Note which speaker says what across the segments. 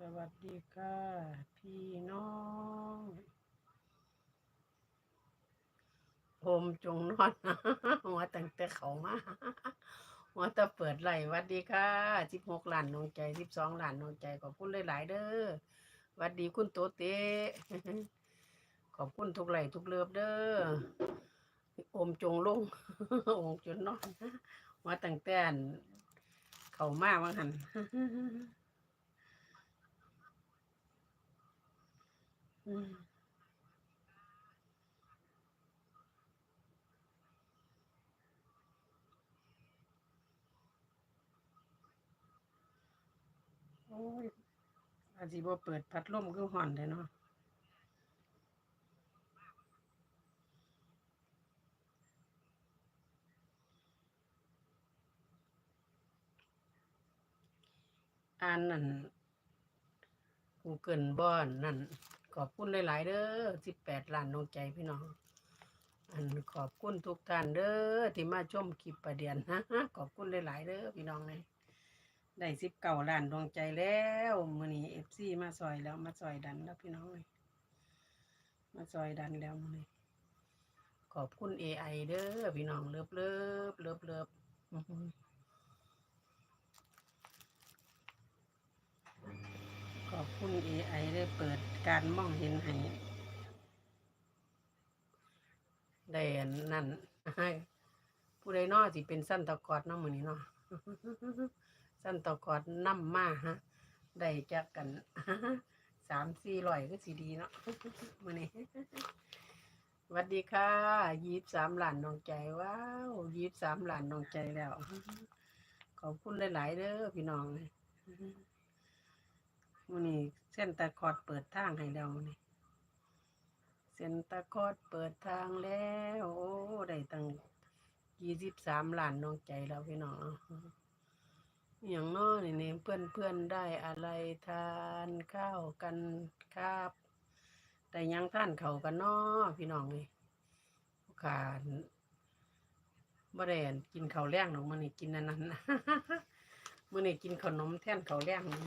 Speaker 1: สวัสดีค่ะ พี่น้องผมจงนอนหัวตั้งแต่เขามาหัวตะเปิดไหลวัดดีค่ะสิบหกหลานนองใจสิบสองหลานนองใจขอบคุณหลาย ๆ เด้อหวัดดีคุณโตเต้ขอบคุณทุกไหลทุกเลือบเด้ออมจงลงอมจนนอนหัวตั้งแต่อันเขามาว่าหัน อืม โอ้ยอาจสิบ่เปิดพัดลมคือห่อนเลยเนาะอ่านนั่น กูเกินบ้อนนั่นขอบคุณหลาย ๆ เด้อสิบแปดล้านน้องใจพี่น้อง อันขอบคุณทุกท่านเด้อที่มาชมคลิปประเดียนฮะขอบคุณหลาย ๆ เด้อพี่น้องเลยได้สิบเก้าล้านดวงใจแล้วมือนี้เอฟซีมาซอยแล้วมาซอยดันแล้วพี่น้องเลยมาซอยดันแล้วมือนี้ขอบคุณ AI เด้อพี่น้องเลิฟเลิฟเลิฟเลิฟอื้อหือขอบคุณ AI ได้เปิดการมองเห็นให้ได้นนั่นให้ผู้ใดนอสิเป็นสั้นตะกอดเนาะมือนี้เนาะสั้นตะกอดนำมาฮะได้จักกันสามสี่ร้อยก็สิดีเนาะมือนี้สวัสดีค่ะยีบสามหลานน้องใจว้าวยีบสามหลานน้องใจแล้ว ขอบคุณหลาย ๆเด้อพี่น้องเลย มื้อนี้เส้นตะกอดเปิดทางให้แล้วมื้อนี้เส้นตะกอดเปิดทางแล้วโอ้ได้ตั้งยี่สิบสามล้านน้องใจแล้วพี่น้องอย่างน้อนี่นี่เพื่อนเพื่อนๆได้อะไรทานข้าวกันครับแต่ยังท่านเขากันน้อพี่น้องนี่ขาดบ่ได้อั่นกินข้าวแรงหรอกมันนี่กินอันนั้นมื้อนี้กินขนมแท่นข้าวแรงนี่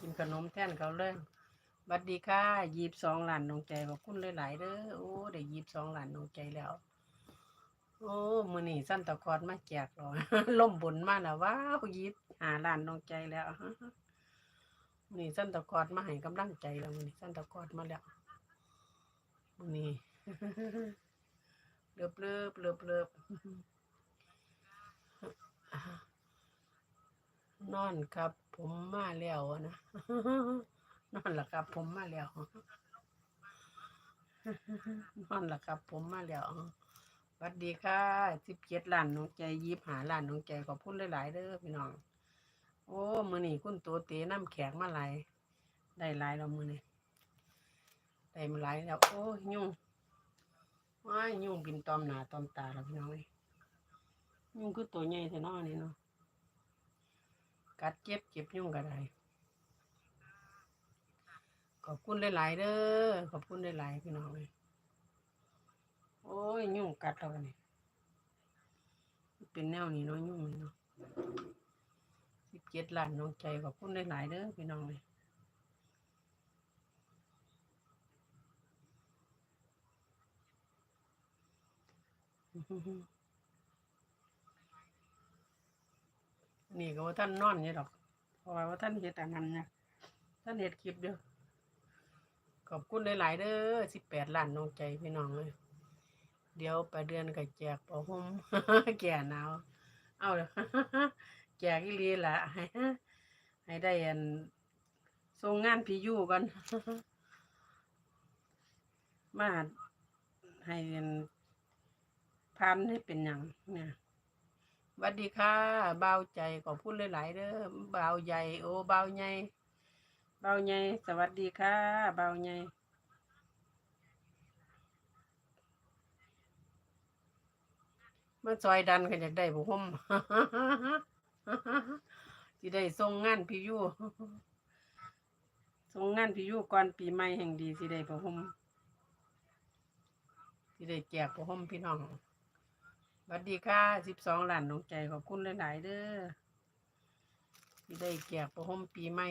Speaker 1: กินขนมแท่นเขาวแรงบัดดีค่ะยีบสองหลานน้องใจขอบคุณหลายๆเด้อโอ้ได้ยีบสองหลานน้องใจแล้ว โอ้มือนี่สั้นตะกอดมาแจกหรอล่มบนมาแล้วว้าวยีบหาหลานน้องใจแล้วมือนี่สั้นตะกอดมาให้กำลังใจแล้วมือนี่สั้นตะกอดมาแล้วมือนี่เลือบเลือบเลือบเลือบ นอนครับ ผมมาแล้วนะนอนละครับ ผมมาแล้วนอนละครับ ผมมาแล้วสวัสดีค่ะสิบเจ็ดล้านน้องใจยีบหาล้านน้องใจขอบคุณหลาย ๆเด้อพี่น้อง โอ้มือนี่คุณตัวเตน้ำแขกมาหลายได้หลายแล้วมือนี่ได้มาหลายแล้ว โอ้ยยุ่งว้ายุ่งบินตอมหนาตอมตาแล้วพี่น้องเอ้ยยุ่งคือตัวใหญ่แต่นอนี่เนาะ กัดเจ็บเจ็บยุ่งก็ได้ขอบคุณหลายๆเด้อขอบคุณหลายๆพี่น้องเลยโอ้ยยุ่งกัดเราเนี่ยเป็นแนวนี้เนาะยุ่งเนาะสิบเจ็ดล้านน้องใจขอบคุณหลายๆเด้อพี่น้องเลย นี่ก็ว่าท่านนอนนี่ดอกเพราะว่าท่านเฮ็ดอันนั้นนะท่านเฮ็ดคลิปเด้อขอบคุณหลายๆเด้อสิบแปดล้านน้องใจพี่น้องเลยเดี๋ยวไปเดือนก็แจกผ้าห่มแก่หนาวเอาเด้อแจกอีหลีละให้ให้ได้อันส่งงานพี่ยู่กันมาให้อันพันให้เป็นอย่างเนี่ย วัสดีค่ะเบาวใจขอบคุณหลายๆเด้อเบาวใหญ่โอ้เบาวใหญ่เบาใหญ่สวัสดีค่ะเบาใหญ่มาซอยดันกันอยากได้บุห่มสิได้ส่งงานพี่ยูส่งงานพี่ยูก่อนปีใหม่แห่งดีสิได้ผ้าห่มสิได้แจกผ้าห่มพี่น้อง สวัสดีค่ะสิบสองล้านน้องใจขอบคุณหลาย ๆเด้อที่ได้แจกผ้าห่มปีใหม่